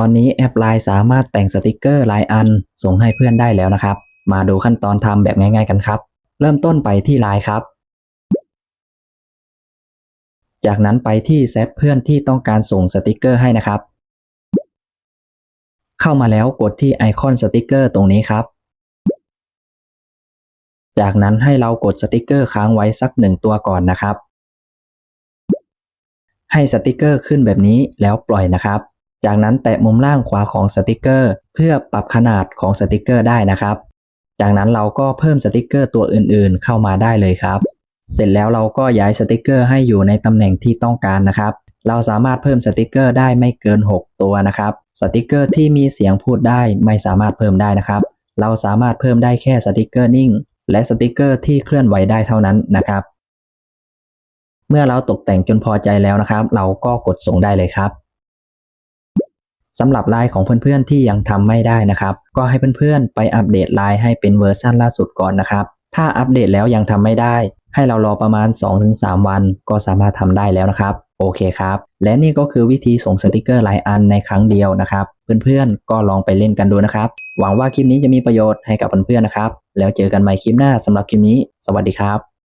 ตอนนี้แอป Line สามารถแต่งสติกเกอร์หลายอันส่งให้เพื่อนได้แล้วนะครับ มาดูขั้นตอนทำแบบง่าย ๆกันครับ เริ่มต้นไปที่ Line ครับ จากนั้นไปที่แซปเพื่อนที่ต้องการส่งสติกเกอร์ให้นะครับ เข้ามาแล้วกดที่ไอคอนสติกเกอร์ตรงนี้ครับ จากนั้นให้เรากดสติกเกอร์ค้างไว้สักหนึ่งตัวก่อนนะครับ ให้สติกเกอร์ขึ้นแบบนี้แล้วปล่อยนะครับ จากนั้นแตะมุมล่างขวาของสติกเกอร์ เพื่อปรับขนาดของสติกเกอร์ได้นะครับ จากนั้นเราก็เพิ่มสติกเกอร์ตัวอื่นๆ เข้ามาได้เลยครับ เสร็จแล้วเราก็ย้ายสติกเกอร์ให้อยู่ในตำแหน่งที่ต้องการนะครับ เราสามารถเพิ่มสติกเกอร์ได้ไม่เกิน 6 ตัวนะครับ สติกเกอร์ที่มีเสียงพูดได้ไม่สามารถเพิ่มได้นะครับ เราสามารถเพิ่มได้แค่สติกเกอร์นิ่ง และสติกเกอร์ที่เคลื่อนไหวได้เท่านั้นนะครับ เมื่อเราตกแต่งจนพอใจแล้วนะครับ เราก็กดส่งได้เลยครับ สำหรับไลน์ของเพื่อนๆที่ยังทำไม่ได้นะครับ ก็ให้เพื่อนๆไปอัปเดตไลน์ให้เป็นเวอร์ชันล่าสุดก่อนนะครับ ถ้าอัปเดตแล้วยังทำไม่ได้ ให้เรารอประมาณ 2-3 วัน ก็สามารถทำได้แล้วนะครับ โอเคครับ และนี่ก็คือวิธีส่งสติกเกอร์หลายอันในครั้งเดียวนะครับ เพื่อนๆก็ลองไปเล่นกันดูนะครับ หวังว่าคลิปนี้จะมีประโยชน์ให้กับเพื่อนๆนะครับ แล้วเจอกันใหม่คลิปหน้าสำหรับคลิปนี้ สวัสดีครับ